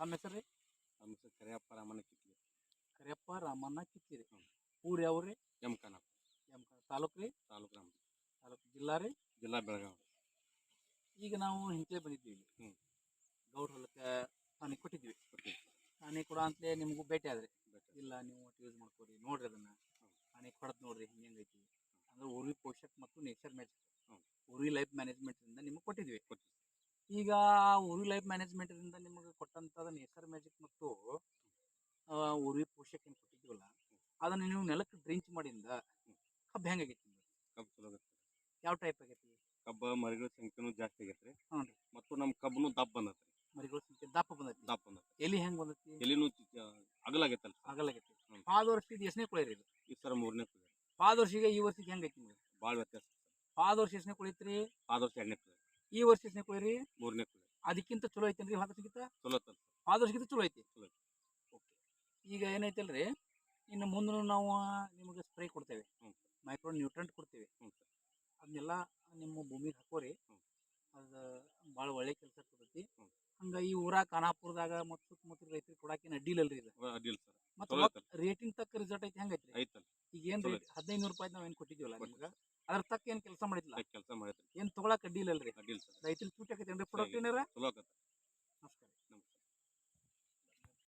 ತಮ್ಮ ಹೆಸರು? ರೀ ನಮ್ಮ ಹೆಸರು ಕರಿಯಪ್ಪ ರಾಮಣ್ಣ ಕಿತ್ಲಿ. ಕರಿಯಪ್ಪ ರಾಮಣ್ಣ ಕಿತ್ತಿರಿ ರೀ. ಊರು ಯಾವ ರೀ? ಕನಕ. ಎಂ ತಾಲೂಕು ರೀ? ತಾಲೂಕು ರಾಮ. ತಾಲೂಕು ಜಿಲ್ಲಾ ರೀ? ಜಿಲ್ಲಾ ಬೆಳಗಾವಿ. ಈಗ ನಾವು ಹಿಂಚೆ ಬಂದಿದ್ದೀವಿ. ಹ್ಞೂ. ಗೌಡ್ ಹೊಲಕ್ಕೆ ತಾನೇ ಕೊಟ್ಟಿದ್ವಿ. ತಾನೇ ಕೊಡ ಅಂತಲೇ ನಿಮಗೂ ಭೇಟಿ ಆದ್ರಿ. ಇಲ್ಲ ನೀವು ಯೂಸ್ ಮಾಡ್ಕೊರಿ. ನೋಡ್ರಿ ಅದನ್ನ. ತಾನೇ ಕೊಡದ್ ನೋಡ್ರಿ ಹಿಂಗೆ ಐತಿ. ಅಂದ್ರೆ ಉರಿ ಪೋಷಕ್ ಮತ್ತು ನೇಚರ್ ಊರಿ ಉರ್ವಿ ಲೈಫ್ ಮ್ಯಾನೇಜ್ಮೆಂಟ್ ಇಂದ ನಿಮಗೆ ಕೊಟ್ಟಿದ್ವಿ. ಈಗ ಉರಿ ಲೈಫ್ ಮ್ಯಾನೇಜ್ಮೆಂಟ್ ಇಂದ ನಿಮಗೆ ಕೊಟ್ಟಂತದ ನೇಚರ್ ಮ್ಯಾಜಿಕ್ ಮತ್ತು ಉರ್ವಿ ಪೋಷಕ ಏನು ಕೊಟ್ಟಿದ್ವಲ್ಲ ಅದನ್ನ ನೀವು ನೆಲಕ್ಕೆ ಡ್ರಿಂಚ್ ಮಾಡಿಂದ. ಕಬ್ಬು ಹೆಂಗಾಗೈತಿ? ಕಬ್ಬು ಚಲೋ ಆಗತ್ತೆ ಯಾವ ಟೈಪ್ ಆಗೈತಿ? ಕಬ್ಬ ಮರಿಗಳ ಸಂಖ್ಯೆನೂ ಜಾಸ್ತಿ ಆಗೈತ್ರಿ. ಹ್ಞೂ ರೀ. ಮತ್ತು ನಮ್ಮ ಕಬ್ಬನು ದಪ್ಪ ಬಂದತ್ರಿ. ಮರಿಗಳ ಸಂಖ್ಯೆ ದಪ್ಪ ಬಂದೈತಿ. ದಪ್ಪ ಬಂದೈತಿ ಎಲ್ಲಿ ಹೆಂಗ್ ಬಂದೈತಿ? ಎಲ್ಲಿನೂ ಅಗಲಾಗೈತಲ್ಲ ಅಗಲಾಗೈತಿ ಪಾದ ವರ್ಷ ಇದು ಎಷ್ಟನೇ ಕುಳಿರಿ ಇದು. ಈ ಸರ ಮೂರನೇ ಕುಳಿ ಪಾದ ವರ್ಷಿಗೆ ಈ ವರ್ಷಕ್ಕೆ ಹೆಂಗೈತಿ ನಿಮ್ಗೆ? ಭಾಳ ವ್ಯತ್ಯಾಸ ಪಾದ ವರ್ಷ ಎಷ್ಟನೇ ಕುಳಿತ್ರಿ? ಪಾದ ವರ್ಷ ಎರಡನೇ ಕುಳಿ ಈ ವರ್ಷ ಎಷ್ಟನೇ ಕುಳಿರಿ? ಮೂರನೇ ಕುಳಿ ಅದಕ್ಕಿಂತ ಚಲೋ ಐತೆ ಅಂದ್ರೆ ವರ್ಷಕ್ಕಿಂತ ಚಲೋ ಚಲೋ ಐತಿ. ಚಲೋ ಐತಿ. ಓಕೆ. ಈಗ ಏನೈತಲ್ರಿ ಇನ್ನು ಮುಂದೆ ನಾವು ನಿಮಗೆ ಸ್ಪ್ರೇ ಕೊಡ್ತೇವೆ. ಮೈಕ್ರೋ ನ್ಯೂಟ್ರೆಂಟ್ ಕೊಡ್ತೇವೆ. ಅದನ್ನೆಲ್ಲ ನಿಮ್ಮ ಭೂಮಿಗೆ ಹಾಕೋರಿ. ಅದು ಭಾಳ ಒಳ್ಳೆ ಕೆಲಸ ಕೊಡ್ತೈತಿ. ಹಂಗ ಈ ಊರ ಖಾನಾಪುರದಾಗ ಮತ್ತು ಸುತ್ತಮುತ್ತ ರೈತರಿಗೆ ಕೊಡಾಕೇನು ಇದು. ಅಡ್ಡಿಲ್ಲ ಸರ್. ಮತ್ತು ಚಲೋ ರೇಟಿಂಗ್ ತಕ್ಕ ರಿಸಲ್ಟ್ ಐತಿ ಹೆಂಗೈತಿ ಈಗ ಏನ್ ರೀ ರೇಟ್ ಹದಿನೈದು ನೂರು ರೂಪಾಯಿ ನಾವು ಏನು ಕೊಟ್ಟಿದ್ದೀವಲ್ಲ. ನಿಮ್ಗೆ? ಅದ್ರ ತಕ್ಕ ಏನ್ ಕೆಲಸ ಮಾಡಿದ್ಲ? ಕೆಲಸ ಮಾಡೈತ್ರಿ ಏನ್ ಇಲ್ಲ ಅಡ್ಡಿಲ್ಲಲ್ರಿ ಅಡ್ಡಿಲ್ಲ ಸರ್ ರೈತರಿಗೆ ಆಕೈತೇನ್ರಿ? ಪ್ರಾಡಕ್ಟ್ ಏನಾರ ಚಲೋ ಆಗತ್ತೆ ನಮಸ್ಕಾರ